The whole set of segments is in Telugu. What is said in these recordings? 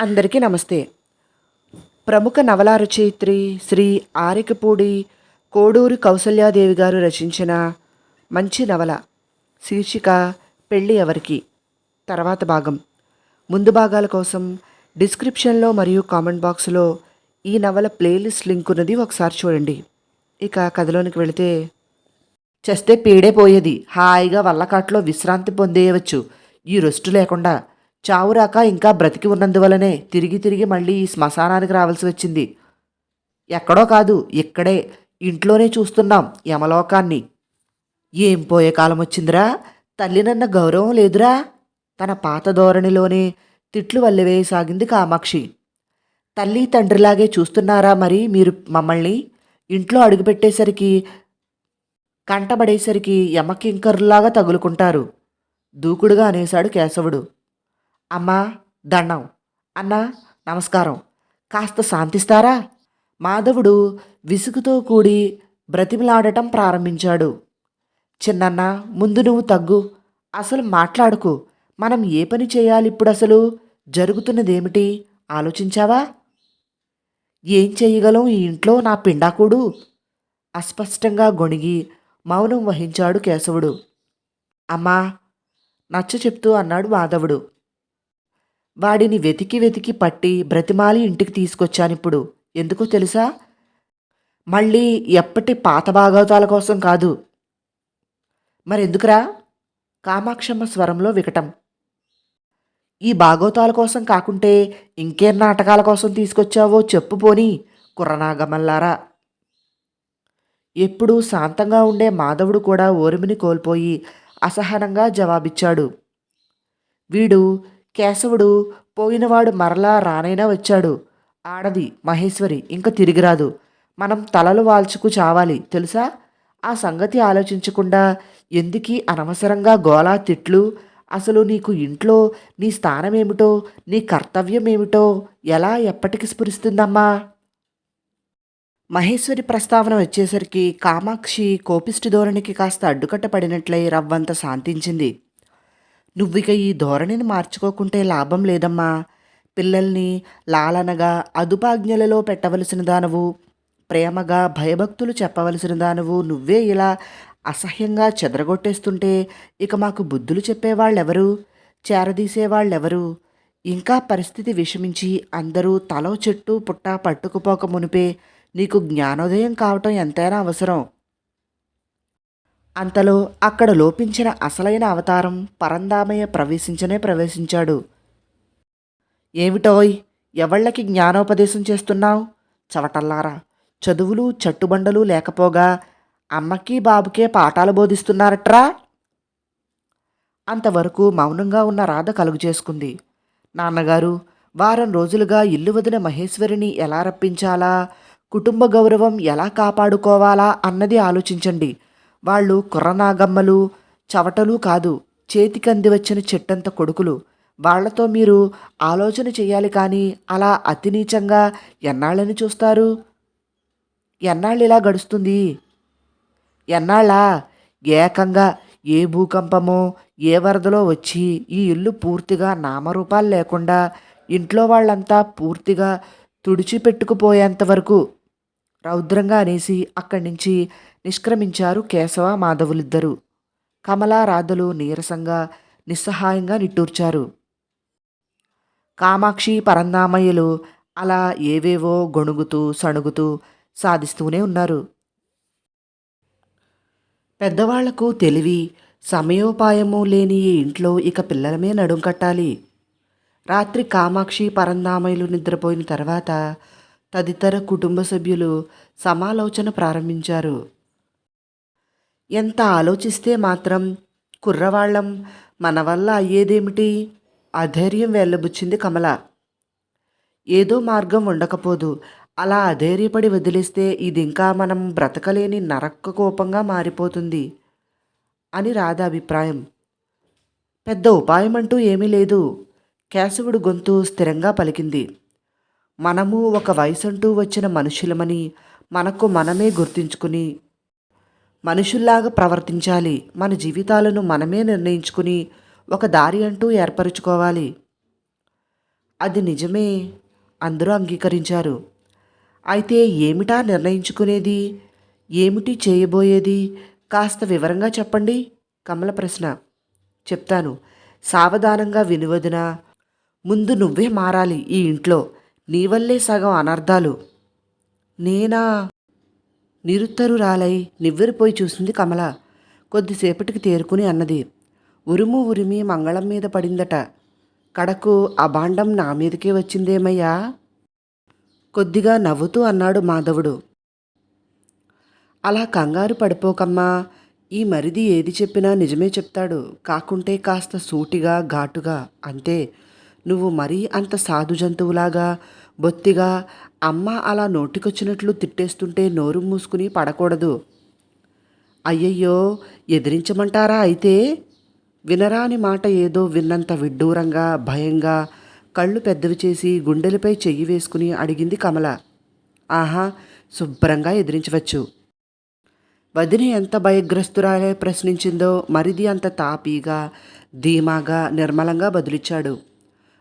అందరికీ నమస్తే. ప్రముఖ నవలా రచయిత్రి శ్రీ ఆరికపూడి కోడూరి కౌసల్యాదేవి గారు రచించిన మంచి నవల శీర్షిక పెళ్ళి ఎవరికి? తర్వాత భాగం. ముందు భాగాల కోసం డిస్క్రిప్షన్లో మరియు కామెంట్ బాక్స్లో ఈ నవల ప్లేలిస్ట్ లింక్ ఉన్నది ఒకసారి చూడండి. ఇక కథలోనికి వెళితే చేస్తే పీడే పోయేది. హాయిగా వల్లకాట్లో విశ్రాంతి పొందేయవచ్చు. ఈ రెస్టు లేకుండా చావురాక ఇంకా బ్రతికి ఉన్నందువలనే తిరిగి తిరిగి మళ్ళీ ఈ శ్మశానానికి రావాల్సి వచ్చింది. ఎక్కడో కాదు ఇక్కడే. ఇంట్లోనే చూస్తున్నాం యమలోకాన్ని. ఏం పోయే కాలం వచ్చిందిరా? తల్లినన్న గౌరవం లేదురా? తన పాత ధోరణిలోనే తిట్లు వల్లవేయసాగింది కామాక్షి. తల్లి తండ్రిలాగే చూస్తున్నారా మరి మీరు మమ్మల్ని? ఇంట్లో అడుగుపెట్టేసరికి కంటబడేసరికి యమకింకరులాగా తగులుకుంటారు. దూకుడుగా అనేశాడు కేశవుడు. అమ్మా దండం. అన్నా నమస్కారం. కాస్త శాంతిస్తారా? మాధవుడు విసుగుతో కూడి బ్రతిమలాడటం ప్రారంభించాడు. చిన్నన్న ముందు నువ్వు తగ్గు. అసలు మాట్లాడుకు. మనం ఏ పని చేయాలి ఇప్పుడు అసలు జరుగుతున్నదేమిటి? ఆలోచించావా? ఏం చేయగలం ఈ ఇంట్లో నా పిండాకుడు? అస్పష్టంగా గొణిగి మౌనం వహించాడు కేశవుడు. అమ్మా నచ్చ చెప్తూ అన్నాడు మాధవుడు. వాడిని వెతికి వెతికి పట్టి బ్రతిమాలి ఇంటికి తీసుకొచ్చానిప్పుడు ఎందుకో తెలుసా? మళ్ళీ ఎప్పటి పాత భాగవతాల కోసం కాదు. మరెందుకురా? కామాక్షమ్మ స్వరంలో వికటం. ఈ భాగవతాల కోసం కాకుంటే ఇంకేం నాటకాల కోసం తీసుకొచ్చావో చెప్పు పోని కుర్రనాగమల్లారా. ఎప్పుడూ శాంతంగా ఉండే మాధవుడు కూడా ఓరిమిని కోల్పోయి అసహనంగా జవాబిచ్చాడు. వీడు కేశవుడు పోయినవాడు మరలా రానైనా వచ్చాడు. ఆడది మహేశ్వరి ఇంక తిరిగిరాదు. మనం తలలు వాల్చుకు చావాలి తెలుసా? ఆ సంగతి ఆలోచించకుండా ఎందుకీ అనవసరంగా గోలా తిట్లు? అసలు నీకు ఇంట్లో నీ స్థానమేమిటో నీ కర్తవ్యం ఏమిటో ఎలా ఎప్పటికి స్ఫురిస్తుందమ్మా? మహేశ్వరి ప్రస్తావన వచ్చేసరికి కామాక్షి కోపిష్టి ధోరణికి కాస్త అడ్డుకట్ట పడినట్లయి రవ్వంత శాంతించింది. నువ్విక ఈ ధోరణిని మార్చుకోకుంటే లాభం లేదమ్మా. పిల్లల్ని లాలనగా అదుపాజ్ఞలలో పెట్టవలసిన దానవు ప్రేమగా భయభక్తులు చెప్పవలసిన దానవు నువ్వే ఇలా అసహ్యంగా చెదరగొట్టేస్తుంటే ఇక మాకు బుద్ధులు చెప్పేవాళ్ళెవరు? చేరదీసేవాళ్ళెవరు ఇంకా పరిస్థితి విషమించి అందరూ తలో చెట్టు పుట్ట పట్టుకుపోక మునిపే నీకు జ్ఞానోదయం కావటం ఎంతైనా అవసరం. అంతలో అక్కడ లోపించిన అసలైన అవతారం పరందామయ్య ప్రవేశించనే ప్రవేశించాడు. ఏమిటోయ్ ఎవళ్ళకి జ్ఞానోపదేశం చేస్తున్నావు? చవటల్లారా చదువులు చట్టుబండలు లేకపోగా అమ్మకి బాబుకే పాఠాలు బోధిస్తున్నారట్రా? అంతవరకు మౌనంగా ఉన్న రాధ కలుగు చేసుకుంది. నాన్నగారు వారం రోజులుగా ఇల్లు వదిన మహేశ్వరిని ఎలా రప్పించాలా? కుటుంబ గౌరవం ఎలా కాపాడుకోవాలా అన్నది ఆలోచించండి. వాళ్ళు కుర్రనాగమ్మలు చవటలు కాదు చేతికంది వచ్చిన చెట్టంత కొడుకులు. వాళ్ళతో మీరు ఆలోచన చేయాలి కానీ అలా అతి నీచంగా ఎన్నాళ్ళని చూస్తారు? ఎన్నాళ్ళు ఇలా గడుస్తుంది? ఎన్నాళ్ళా? ఏకంగా ఏ భూకంపమో ఏ వరదలో వచ్చి ఈ ఇల్లు పూర్తిగా నామరూపాలు లేకుండా ఇంట్లో వాళ్ళంతా పూర్తిగా తుడిచిపెట్టుకుపోయేంత వరకు రౌద్రంగా అనేసి అక్కడి నుంచి నిష్క్రమించారు కేశవ మాధవులిద్దరూ. కమలారాధలు నీరసంగా నిస్సహాయంగా నిట్టూర్చారు. కామాక్షి పరందామయ్యలు అలా ఏవేవో గొణుగుతూ సణుగుతూ సాధిస్తూనే ఉన్నారు. పెద్దవాళ్ళకు తెలివి సమయోపాయము లేని ఈ ఇంట్లో ఇక పిల్లలమే నడుం కట్టాలి. రాత్రి కామాక్షి పరందామయ్యలు నిద్రపోయిన తర్వాత తదితర కుటుంబ సభ్యులు సమాలోచన ప్రారంభించారు. ఎంత ఆలోచిస్తే మాత్రం కుర్రవాళ్ళం మన వల్ల అయ్యేదేమిటి? అధైర్యం వెళ్ళబుచ్చింది కమల. ఏదో మార్గం ఉండకపోదు. అలా అధైర్యపడి వదిలేస్తే ఇది ఇంకా మనం బ్రతకలేని నరక్క కోపంగా మారిపోతుంది అని రాధ అభిప్రాయం. పెద్ద ఉపాయం అంటూ ఏమీ లేదు. కేశవుడు గొంతు స్థిరంగా పలికింది. మనము ఒక వయసంటూ వచ్చిన మనుషులమని మనకు మనమే గుర్తించుకుని మనుషుల్లాగా ప్రవర్తించాలి. మన జీవితాలను మనమే నిర్ణయించుకుని ఒక దారి అంటూ ఏర్పరచుకోవాలి. అది నిజమే అందరూ అంగీకరించారు. అయితే ఏమిటా నిర్ణయించుకునేది? ఏమిటి చేయబోయేది? కాస్త వివరంగా చెప్పండి. కమల ప్రశ్న. చెప్తాను. సావధానంగా వినువదిన ముందు నువ్వే మారాలి ఈ ఇంట్లో. నీ వల్లే సగం అనర్థాలు. నేనా? నిరుత్తరురాలై నివ్వెరిపోయి చూసింది కమల. కొద్దిసేపటికి తేరుకుని అన్నది. ఉరుము ఉరిమి మంగళం మీద పడిందట. కడకు ఆ బాండం నా మీదకే వచ్చిందేమయ్యా? కొద్దిగా నవ్వుతూ అన్నాడు మాధవుడు. అలా కంగారు పడిపోకమ్మా. ఈ మరిది ఏది చెప్పినా నిజమే చెప్తాడు. కాకుంటే కాస్త సూటిగా ఘాటుగా. అంతే. నువ్వు మరీ అంత సాధు జంతువులాగా బొత్తిగా అమ్మ అలా నోటికొచ్చినట్లు తిట్టేస్తుంటే నోరు మూసుకుని పడకూడదు. అయ్యయ్యో ఎదిరించమంటారా అయితే? వినరాని మాట ఏదో విన్నంత విడ్డూరంగా భయంగా కళ్ళు పెద్దవి చేసి గుండెలపై చెయ్యి వేసుకుని అడిగింది కమల. ఆహా శుభ్రంగా ఎదిరించవచ్చు. వదిన ఎంత భయగ్రస్తురాలే ప్రశ్నించిందో మరిది అంత తాపీగా ధీమాగా నిర్మలంగా బదులిచ్చాడు.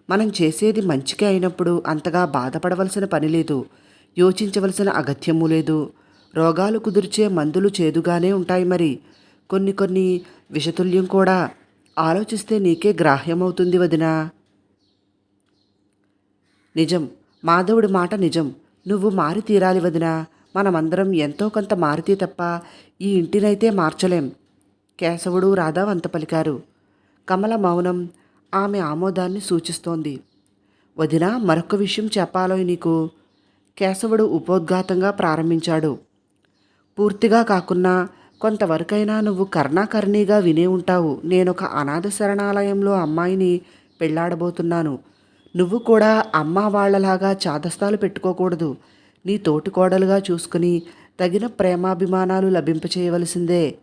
మనం చేసేది మంచికే అయినప్పుడు అంతగా బాధపడవలసిన పని లేదు. యోచించవలసిన అగత్యము లేదు. రోగాలు కుదిర్చే మందులు చేదుగానే ఉంటాయి మరి. కొన్ని కొన్ని విషతుల్యం కూడా ఆలోచిస్తే నీకే గ్రాహ్యమవుతుంది వదినా. నిజం. మాధవుడి మాట నిజం. నువ్వు మారి తీరాలి వదినా. మనమందరం ఎంతో కొంత మారితే తప్ప ఈ ఇంటినైతే మార్చలేం. కేశవుడు రాధా వంత పలికారు కమల మౌనం ఆమె ఆమోదాన్ని సూచిస్తోంది. వదిన మరొక విషయం చెప్పాలో నీకు. కేశవుడు ఉపోద్ఘాతంగా ప్రారంభించాడు. పూర్తిగా కాకున్నా కొంతవరకైనా నువ్వు కర్ణాకర్ణిగా వినే ఉంటావు. నేనొక అనాథ శరణాలయంలో అమ్మాయిని పెళ్ళాడబోతున్నాను. నువ్వు కూడా అమ్మ వాళ్ళలాగా చాదస్తాలు పెట్టుకోకూడదు. నీ తోటి కోడలుగా చూసుకుని తగిన ప్రేమాభిమానాలు లభింపచేయవలసిందే.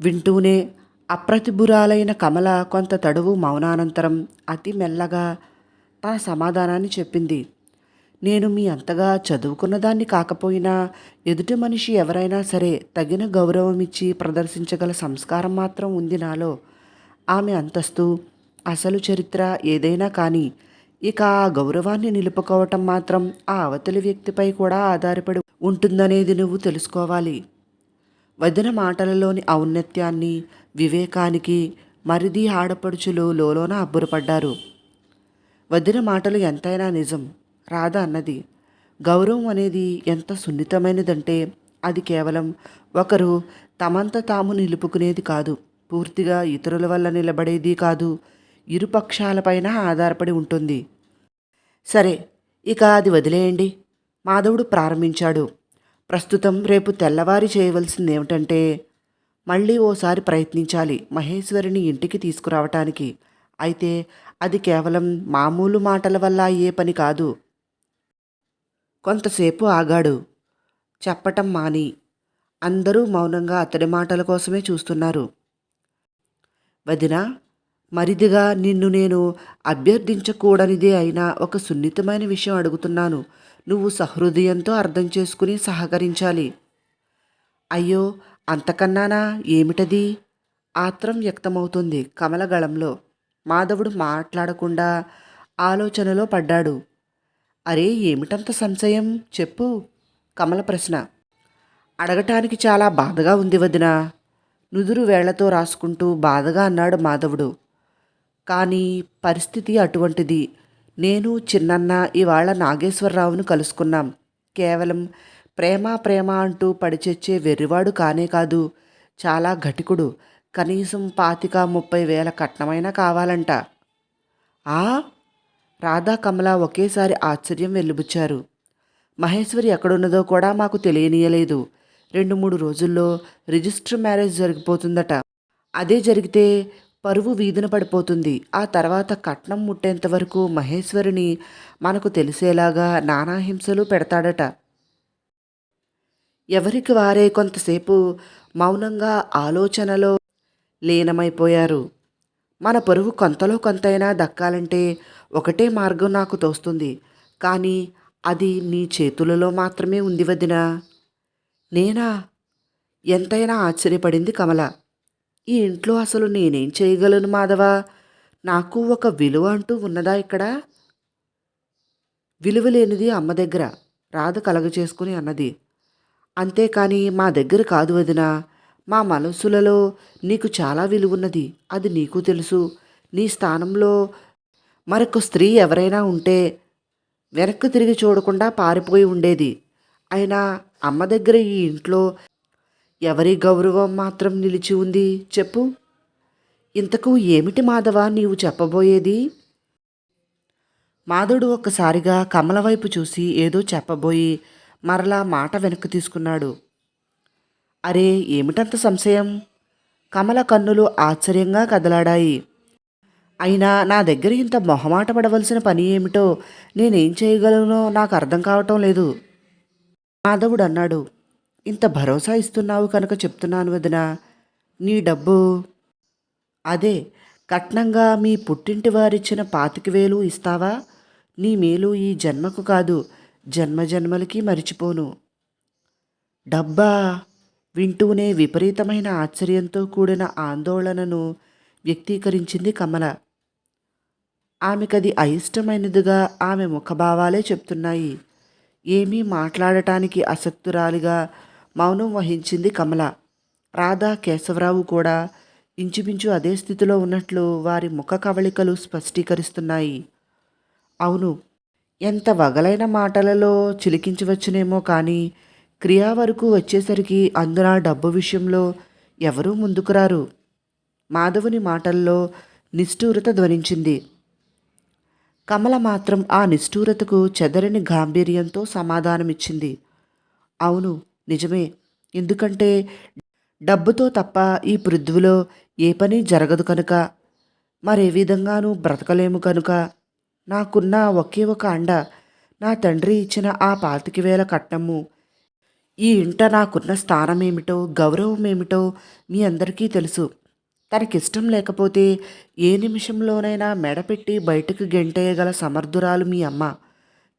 వింటూనే అప్రతిభురాలైన కమల కొంత తడువు మౌనానంతరం అతి మెల్లగా తన సమాధానాన్ని చెప్పింది. నేను మీ అంతగా చదువుకున్నదాన్ని కాకపోయినా ఎదుటి మనిషి ఎవరైనా సరే తగిన గౌరవం ఇచ్చి ప్రదర్శించగల సంస్కారం మాత్రం ఉంది నాలో. ఆమె అంతస్తు అసలు చరిత్ర ఏదైనా కానీ ఇక ఆ గౌరవాన్ని నిలుపుకోవటం మాత్రం ఆ అవతలి వ్యక్తిపై కూడా ఆధారపడి ఉంటుందనేది నువ్వు తెలుసుకోవాలి. వదిన మాటలలోని ఔన్నత్యాన్ని వివేకానికి మరిది ఆడపడుచులు లోలోన అబ్బురపడ్డారు. వదిన మాటలు ఎంతైనా నిజం. రాధ అన్నది గౌరవం అనేది ఎంత సున్నితమైనదంటే అది కేవలం ఒకరు తమంత తాము నిలుపుకునేది కాదు. పూర్తిగా ఇతరుల వల్ల నిలబడేది కాదు. ఇరుపక్షాలపైన ఆధారపడి ఉంటుంది. సరే ఇక అది వదిలేయండి. మాధవుడు ప్రారంభించాడు. ప్రస్తుతం రేపు తెల్లవారి చేయవలసింది ఏమిటంటే మళ్ళీ ఓసారి ప్రయత్నించాలి మహేశ్వరిని ఇంటికి తీసుకురావటానికి. అయితే అది కేవలం మామూలు మాటల వల్ల అయ్యే పని కాదు. కొంతసేపు ఆగాడు. చెప్పటం మాని. అందరూ మౌనంగా అతడి మాటల కోసమే చూస్తున్నారు. వదినా మరిదిగా నిన్ను నేను అభ్యర్థించకూడనిదే అయినా ఒక సున్నితమైన విషయం అడుగుతున్నాను. నువ్వు సహృదయంతో అర్థం చేసుకుని సహకరించాలి. అయ్యో అంతకన్నానా? ఏమిటది? ఆత్రం వ్యక్తమవుతుంది. కమలగళంలో మాధవుడు మాట్లాడకుండా ఆలోచనలో పడ్డాడు. అరే ఏమిటంత సంశయం? చెప్పు. కమల ప్రశ్న. అడగటానికి చాలా బాధగా ఉంది వదినా. నుదురు వేళ్ళతో రాసుకుంటూ బాధగా అన్నాడు మాధవుడు. కానీ పరిస్థితి అటువంటిది. నేను చిన్నన్న ఇవాళ నాగేశ్వరరావును కలుసుకున్నాం. కేవలం ప్రేమ ప్రేమ అంటూ పడిచెచ్చే వెర్రివాడు కానే కాదు. చాలా ఘటికుడు. కనీసం పాతిక ముప్పై వేల కట్నమైనా కావాలంట. ఆ? రాధా కమల ఒకేసారి ఆశ్చర్యం వెల్లుబుచ్చారు. మహేశ్వరి ఎక్కడున్నదో కూడా మాకు తెలియనీయలేదు. రెండు మూడు రోజుల్లో రిజిస్టర్ మ్యారేజ్ జరిగిపోతుందట. అదే జరిగితే పరువు వీధిన పడిపోతుంది. ఆ తర్వాత కట్నం ముట్టేంత వరకు మహేశ్వరిని మనకు తెలిసేలాగా నానా హింసలు పెడతాడట. ఎవరికి వారే కొంతసేపు మౌనంగా ఆలోచనలో లీనమైపోయారు. మన పరువు కొంతలో కొంతైనా దక్కాలంటే ఒకటే మార్గం నాకు తోస్తుంది. కానీ అది నీ చేతులలో మాత్రమే ఉంది వదినా. నేనా? ఎంతైనా ఆశ్చర్యపడింది కమల. ఈ ఇంట్లో అసలు నేనేం చేయగలను మాధవ? నాకు ఒక విలువ అంటూ ఉన్నదా ఇక్కడ? విలువ లేనిది అమ్మ దగ్గర. రాధ కలగ చేసుకుని అన్నది. అంతేకాని మా దగ్గర కాదు వదినా. మా మనసులలో నీకు చాలా విలువున్నది అది నీకు తెలుసు. నీ స్థానంలో మరొక స్త్రీ ఎవరైనా ఉంటే వెనక్కి తిరిగి చూడకుండా పారిపోయి ఉండేది. అయినా అమ్మ దగ్గర ఈ ఇంట్లో ఎవరి గౌరవం మాత్రం నిలిచి ఉంది చెప్పు. ఇంతకు ఏమిటి మాధవ నీవు చెప్పబోయేది? మాధవుడు ఒక్కసారిగా కమల వైపు చూసి ఏదో చెప్పబోయి మరలా మాట వెనక్కి తీసుకున్నాడు. అరే ఏమిటంత సంశయం? కమల కన్నులు ఆశ్చర్యంగా కదలాడాయి. అయినా నా దగ్గర ఇంత మొహమాట పడవలసిన పని ఏమిటో నేనేం చేయగలనో నాకు అర్థం కావటం లేదు. మాధవుడు అన్నాడు ఇంత భరోసా ఇస్తున్నావు కనుక చెప్తున్నాను వదిన. నీ డబ్బు అదే కట్నంగా మీ పుట్టింటి వారిచ్చిన పాతిక వేలు ఇస్తావా? నీ మేలు ఈ జన్మకు కాదు. జన్మ జన్మలకి మరిచిపోను. డబ్బా వింటూనే విపరీతమైన ఆశ్చర్యంతో కూడిన ఆందోళనను వ్యక్తీకరించింది కమల. ఆమెకది అయిష్టమైనదిగా ఆమె ముఖభావాలే చెప్తున్నాయి. ఏమీ మాట్లాడటానికి అసక్తురాలిగా మౌనం వహించింది కమల. రాధా కేశవరావు కూడా ఇంచుమించు అదే స్థితిలో ఉన్నట్లు వారి ముఖ కవళికలు స్పష్టీకరిస్తున్నాయి. అవును ఎంత వగలైన మాటలలో చిలికించవచ్చునేమో కానీ క్రియా వరకు వచ్చేసరికి అందున డబ్బు విషయంలో ఎవరూ ముందుకు రారు. మాధవుని మాటల్లో నిష్ఠూరత ధ్వనించింది. కమల మాత్రం ఆ నిష్ఠూరతకు చెదరని గాంభీర్యంతో సమాధానమిచ్చింది. అవును నిజమే. ఎందుకంటే డబ్బుతో తప్ప ఈ పృథ్వీలో ఏ పని జరగదు కనుక. మరే విధంగానూ బ్రతకలేము కనుక. నాకున్న ఒకే ఒక అండ నా తండ్రి ఇచ్చిన ఆ పాతికి వేల కట్నము. ఈ ఇంట నాకున్న స్థానం ఏమిటో గౌరవం ఏమిటో మీ అందరికీ తెలుసు. తనకిష్టం లేకపోతే ఏ నిమిషంలోనైనా మెడపెట్టి బయటకు గెంటేయగల సమర్థురాలు మీ అమ్మ.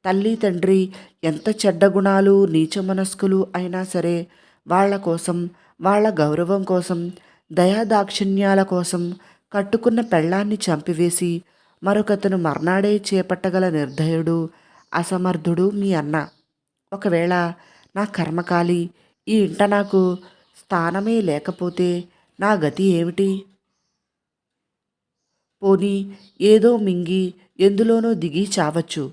తల్లి తండ్రి ఎంత చెడ్డ గుణాలు నీచ మనస్కులు అయినా సరే వాళ్ళ కోసం వాళ్ళ గౌరవం కోసం దయాదాక్షిణ్యాల కోసం కట్టుకున్న పెళ్ళాన్ని చంపివేసి మరొకతను మర్నాడే చేపట్టగల నిర్దయుడు అసమర్థుడు మీ అన్న. ఒకవేళ నా కర్మకాలి ఈ ఇంట నాకు స్థానమే లేకపోతే నా గతి ఏమిటి? పోనీ ఏదో మింగి ఎందులోనో దిగి చావచ్చు.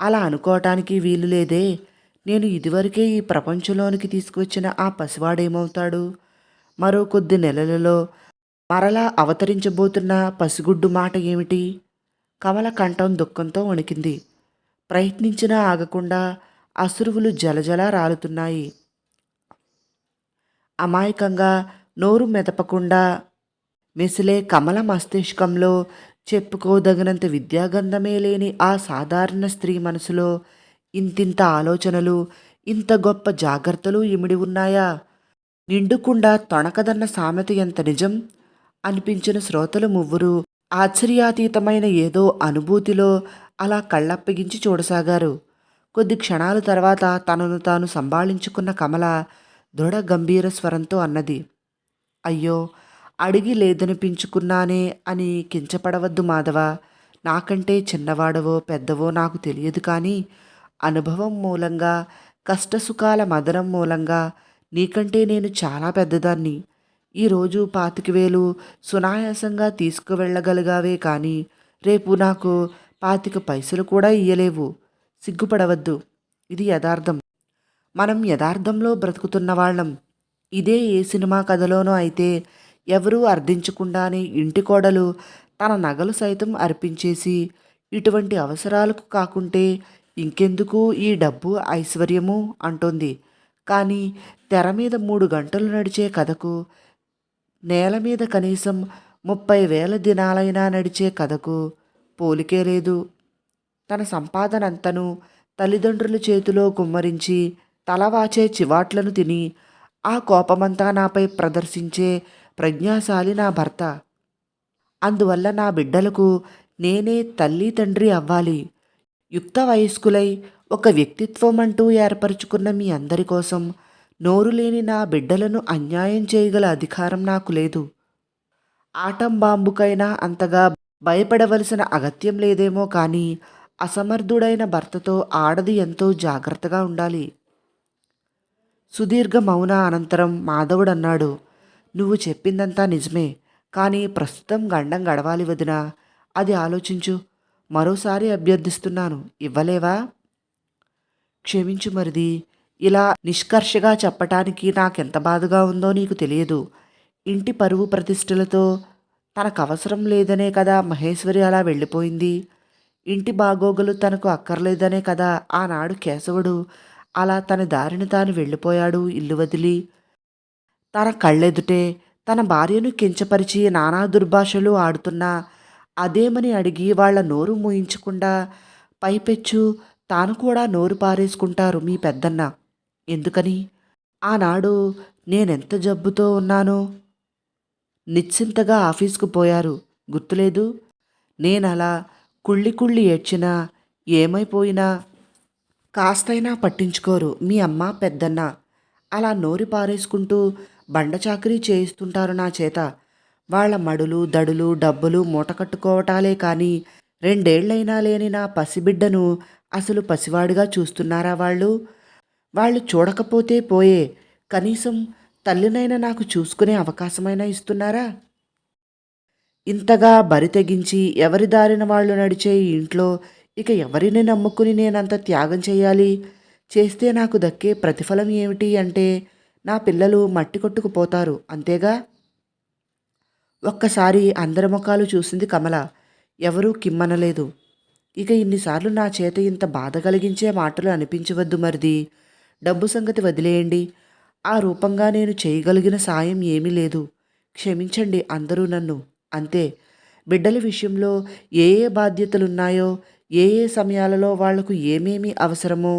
అలా అనుకోవటానికి వీలు లేదే. నేను ఇదివరకే ఈ ప్రపంచంలోనికి తీసుకువచ్చిన ఆ పసివాడేమవుతాడు? మరో కొద్ది నెలలలో మరలా అవతరించబోతున్న పసిగుడ్డు మాట ఏమిటి? కమల కంఠం దుఃఖంతో వణికింది. ప్రయత్నించినా ఆగకుండా అసురువులు జలజల రాలుతున్నాయి. అమాయకంగా నోరు మెదపకుండా మెసిలే కమల మస్తిష్కంలో చెప్పుకోదగినంత విద్యాగంధమే లేని ఆ సాధారణ స్త్రీ మనసులో ఇంతింత ఆలోచనలు ఇంత గొప్ప జాగ్రత్తలు ఇమిడి ఉన్నాయా? నిండుకుండా తొణకదన్న సామెత ఎంత నిజం? అనిపించిన శ్రోతలు మువ్వురు ఆశ్చర్యాతీతమైన ఏదో అనుభూతిలో అలా కళ్ళప్పగించి చూడసాగారు. కొద్ది క్షణాల తర్వాత తనను తాను సంభాళించుకున్న కమల దృఢ గంభీర స్వరంతో అన్నది. అయ్యో అడిగి లేదనిపించుకున్నానే అని కించపడవద్దు మాధవ. నాకంటే చిన్నవాడవో పెద్దవో నాకు తెలియదు కానీ అనుభవం మూలంగా కష్టసుఖాల మదనం మూలంగా నీకంటే నేను చాలా పెద్దదాన్ని. ఈరోజు పాతిక వేలు సునాయాసంగా తీసుకువెళ్ళగలిగావే కానీ రేపు నాకు పాతిక పైసలు కూడా ఇయ్యలేవు. సిగ్గుపడవద్దు. ఇది యథార్థం. మనం యథార్థంలో బ్రతుకుతున్న వాళ్ళం. ఇదే ఏ సినిమా కథలోనో అయితే ఎవరూ అర్థించకుండానే ఇంటి కోడలు తన నగలు సైతం అర్పించేసి ఇటువంటి అవసరాలకు కాకుంటే ఇంకెందుకు ఈ డబ్బు ఐశ్వర్యము? అంటోంది. కానీ తెర మీద మూడు గంటలు నడిచే కథకు నేల మీద కనీసం ముప్పై వేల దినాలైనా నడిచే కథకు పోలికే లేదు. తన సంపాదనంతను తల్లిదండ్రుల చేతిలో గుమ్మరించి తలవాచే చివాట్లను తిని ఆ కోపమంతా నాపై ప్రదర్శించే ప్రజ్ఞాశాలి నా భర్త. అందువల్ల నా బిడ్డలకు నేనే తల్లి తండ్రి అవ్వాలి. యుక్త వయస్కులై ఒక వ్యక్తిత్వం అంటూ ఏర్పరచుకున్న మీ అందరి కోసం నోరు లేని నా బిడ్డలను అన్యాయం చేయగల అధికారం నాకు లేదు. ఆటం బాంబుకైనా అంతగా భయపడవలసిన అగత్యం లేదేమో కానీ అసమర్థుడైన భర్తతో ఆడది ఎంతో జాగ్రత్తగా ఉండాలి. సుదీర్ఘ మౌన అనంతరం మాధవుడు అన్నాడు నువ్వు చెప్పిందంతా నిజమే కానీ ప్రస్తుతం గండం గడవాలి వదినా. అది ఆలోచించు. మరోసారి అభ్యర్థిస్తున్నాను. ఇవ్వలేవా? క్షమించు మరిది. ఇలా నిష్కర్షగా చెప్పటానికి నాకెంత బాధగా ఉందో నీకు తెలియదు. ఇంటి పరువు ప్రతిష్టలతో తనకు అవసరం లేదనే కదా మహేశ్వరి అలా వెళ్ళిపోయింది. ఇంటి బాగోగులు తనకు అక్కర్లేదనే కదా ఆనాడు కేశవుడు అలా తన దారిని తాను వెళ్ళిపోయాడు ఇల్లు వదిలి. తన కళ్ళెదుటే తన భార్యను కించపరిచి నానా దుర్భాషలు ఆడుతున్నా అదేమని అడిగి వాళ్ళ నోరు మూయించకుండా పైపెచ్చు తాను కూడా నోరు పారేసుకుంటారు మీ పెద్దన్న. ఎందుకని? ఆనాడు నేనెంత జబ్బుతో ఉన్నానో? నిశ్చింతగా ఆఫీస్కు పోయారు. గుర్తులేదు? నేనలా కుళ్ళి కుళ్ళి ఏడ్చినా ఏమైపోయినా కాస్తైనా పట్టించుకోరు మీ అమ్మ పెద్దన్న. అలా నోరి పారేసుకుంటూ బండ చాకరీ చేయిస్తుంటారు నా చేత. వాళ్ళ మడులు దడులు డబ్బులు మూటకట్టుకోవటాలే కానీ రెండేళ్ళైనా లేని నా పసిబిడ్డను అసలు పసివాడిగా చూస్తున్నారా వాళ్ళు? వాళ్ళు చూడకపోతే పోయే కనీసం తల్లినైనా నాకు చూసుకునే అవకాశమైనా ఇస్తున్నారా? ఇంతగా బరి తెగించి ఎవరి దారిన వాళ్ళు నడిచే ఇంట్లో ఇక ఎవరిని నమ్ముకుని నేనంత త్యాగం చేయాలి? చేస్తే నాకు దక్కే ప్రతిఫలం ఏమిటి అంటే నా పిల్లలు మట్టి కొట్టుకుపోతారు అంతేగా? ఒక్కసారి అందరి ముఖాలు చూసింది కమల. ఎవరూ కిమ్మనలేదు. ఇక ఇన్నిసార్లు నా చేత ఇంత బాధ కలిగించే మాటలు అనిపించవద్దు మరిది. డబ్బు సంగతి వదిలేయండి. ఆ రూపంగా నేను చేయగలిగిన సాయం ఏమీ లేదు. క్షమించండి అందరూ నన్ను. అంతే. బిడ్డల విషయంలో ఏ ఏ బాధ్యతలున్నాయో ఏ ఏ సమయాలలో వాళ్ళకు ఏమేమి అవసరమో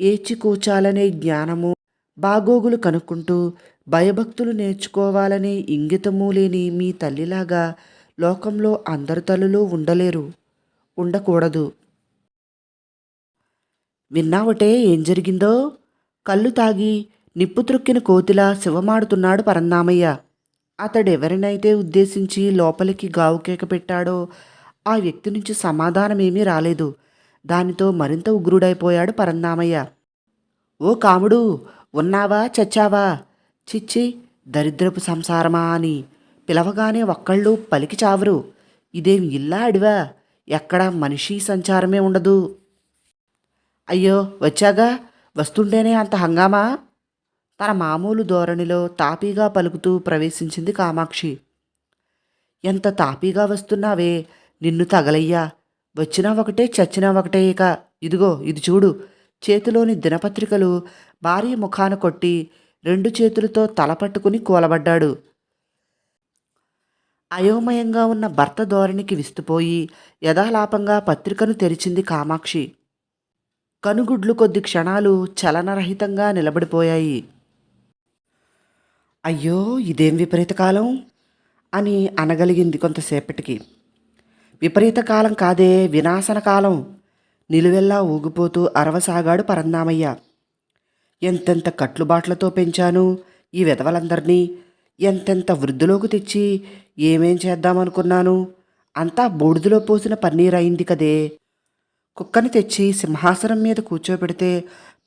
ఏచికూచాలనే జ్ఞానము బాగోగులు కనుక్కుంటూ భయభక్తులు నేర్చుకోవాలనే ఇంగితము లేని మీ తల్లిలాగా లోకంలో అందరి తల్లులు ఉండలేరు. ఉండకూడదు. విన్నావటే ఏం జరిగిందో? కళ్ళు తాగి నిప్పు త్రొక్కిన కోతిలా శివమాడుతున్నాడు పరందామయ్య. అతడెవరినైతే ఉద్దేశించి లోపలికి గావుకేక పెట్టాడో ఆ వ్యక్తి నుంచి సమాధానమేమీ రాలేదు. దానితో మరింత ఉగ్రుడైపోయాడు పరందామయ్య. ఓ కాముడు ఉన్నావా చచ్చావా? చిచ్చి దరిద్రపు సంసారమా అని పిలవగానే ఒక్కళ్ళు పలికి చావరు. ఇదేం ఇల్లా అడివా? ఎక్కడ మనిషి సంచారమే ఉండదు. అయ్యో వచ్చాగా? వస్తుంటేనే అంత హంగామా? తన మామూలు ధోరణిలో తాపీగా పలుకుతూ ప్రవేశించింది కామాక్షి. ఎంత తాపీగా వస్తున్నావే? నిన్ను తగలయ్యా. వచ్చినా ఒకటే చచ్చినా ఒకటే ఇక. ఇదిగో ఇది చూడు. చేతిలోని దినపత్రికలు భారీ ముఖాన కొట్టి రెండు చేతులతో తల పట్టుకుని కూలబడ్డాడు. అయోమయంగా ఉన్న భర్త ధోరణికి విస్తుపోయి యథాలాపంగా పత్రికను తెరిచింది కామాక్షి. కనుగుడ్లు కొద్ది క్షణాలు చలనరహితంగా నిలబడిపోయాయి. అయ్యో ఇదేం విపరీత కాలం? అని అనగలిగింది కొంతసేపటికి. విపరీత కాలం కాదే వినాశన కాలం. నిలువెల్లా ఊగిపోతూ అరవసాగాడు పరందామయ్య. ఎంతెంత కట్లుబాట్లతో పెంచాను ఈ విధవలందరినీ? ఎంతెంత వృద్ధిలోకి తెచ్చి ఏమేం చేద్దామనుకున్నాను? అంతా బూడిదలో పోసిన పన్నీర్ అయింది కదే. కుక్కని తెచ్చి సింహాసనం మీద కూర్చోబెడితే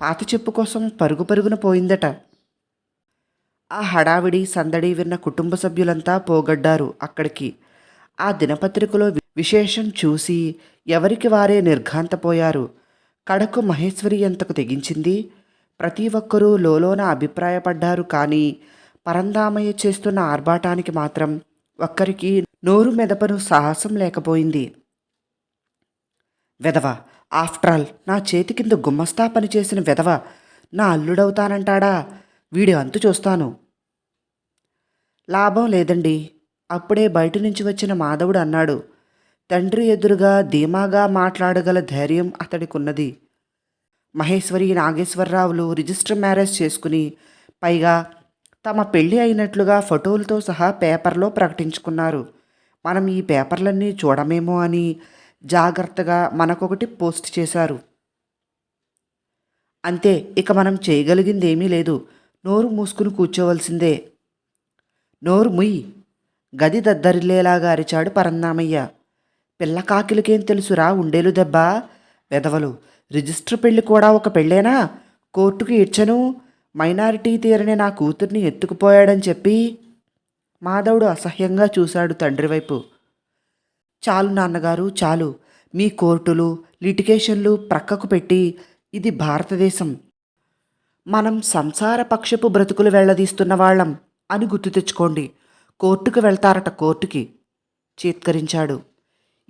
పాత చెప్పు కోసం పరుగు పరుగున పోయిందట. ఆ హడావిడి సందడి విన్న కుటుంబ సభ్యులంతా పోగడ్డారు అక్కడికి. ఆ దినపత్రికలో విశేషం చూసి ఎవరికి వారే నిర్ఘాంతపోయారు. కడకు మహేశ్వరి ఎంతకు తెగించింది? ప్రతి ఒక్కరూ లోలోన అభిప్రాయపడ్డారు కానీ పరందామయ్య చేస్తున్న ఆర్భాటానికి మాత్రం ఒక్కరికి నోరు మెదపను సాహసం లేకపోయింది. వెధవ ఆఫ్టర్ ఆల్ నా చేతి కింద గుమ్మస్తా పనిచేసిన వెధవ నా అల్లుడవుతానంటాడా? వీడి అంతు చూస్తాను. లాభం లేదండి. అప్పుడే బయట నుంచి వచ్చిన మాధవుడు అన్నాడు తండ్రి ఎదురుగా ధీమాగా మాట్లాడగల ధైర్యం అతడికున్నది. మహేశ్వరి నాగేశ్వరరావులు రిజిస్టర్ మ్యారేజ్ చేసుకుని పైగా తమ పెళ్ళి అయినట్లుగా ఫోటోలతో సహా పేపర్లో ప్రకటించుకున్నారు. మనం ఈ పేపర్లన్నీ చూడమేమో అని జాగ్రత్తగా మనకొకటి పోస్ట్ చేశారు. అంతే ఇక మనం చేయగలిగింది ఏమీ లేదు. నోరు మూసుకుని కూర్చోవలసిందే. నోరు ముయ్. గది దద్దరిల్లేలాగా అరిచాడు పరందామయ్య. పిల్లకాకిలకేం తెలుసురా ఉండేలు దెబ్బ? వెదవలు రిజిస్టర్ పెళ్ళి కూడా ఒక పెళ్ళేనా? కోర్టుకు ఇచ్చను మైనారిటీ తీరని నా కూతుర్ని ఎత్తుకుపోయాడని చెప్పి? మాధవుడు అసహ్యంగా చూశాడు తండ్రి వైపు. చాలు నాన్నగారు చాలు. మీ కోర్టులు లిటిగేషన్లు ప్రక్కకు పెట్టి ఇది భారతదేశం. మనం సంసార పక్షపు బ్రతుకులు వెళ్ళదీస్తున్న వాళ్ళం అని గుర్తు తెచ్చుకోండి. కోర్టుకు వెళ్తారట కోర్టుకి చీత్కరించాడు.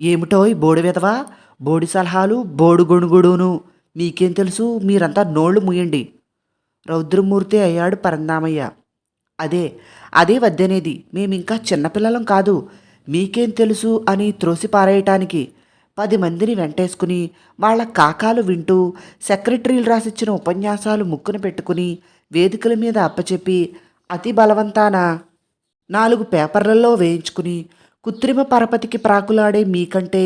ఏమిటోయ్ బోడి విధవా? బోడి సలహాలు బోడు గొణుగుడును. మీకేం తెలుసు? మీరంతా నోళ్ళు ముయ్యండి రౌద్రమూర్తి అయ్యాడు పరందామయ్య. అదే అదే వద్దనేది. మేమింకా చిన్నపిల్లలం కాదు. మీకేం తెలుసు అని త్రోసిపారేయటానికి పది మందిని వెంటేసుకుని వాళ్ళ కాకాలు వింటూ సెక్రటరీలు రాసిచ్చిన ఉపన్యాసాలు ముక్కున పెట్టుకుని వేదికల మీద అప్పచెప్పి అతి బలవంతాన నాలుగు పేపర్లలో వేయించుకుని కృత్రిమ పరపతికి ప్రాకులాడే మీకంటే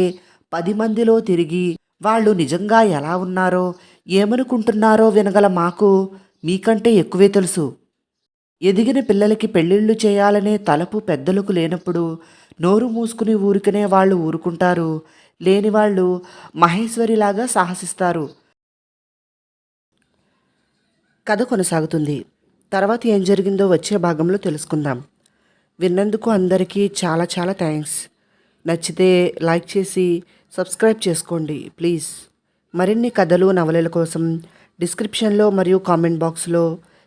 పది మందిలో తిరిగి వాళ్ళు నిజంగా ఎలా ఉన్నారో ఏమనుకుంటున్నారో వినగల మాకు మీకంటే ఎక్కువే తెలుసు. ఎదిగిన పిల్లలకి పెళ్ళిళ్ళు చేయాలనే తలపు పెద్దలకు లేనప్పుడు నోరు మూసుకుని ఊరికనే వాళ్ళు ఊరుకుంటారు. లేని వాళ్ళు మహేశ్వరిలాగా సాహసిస్తారు. కథ కొనసాగుతుంది. తర్వాత ఏం జరిగిందో వచ్చే భాగంలో తెలుసుకుందాం. విన్నందుకు అందరికీ చాలా చాలా థ్యాంక్స్. నచ్చితే లైక్ చేసి సబ్స్క్రైబ్ చేసుకోండి ప్లీజ్. మరిన్ని కథలు నవలల కోసం డిస్క్రిప్షన్లో మరియు కామెంట్ బాక్స్లో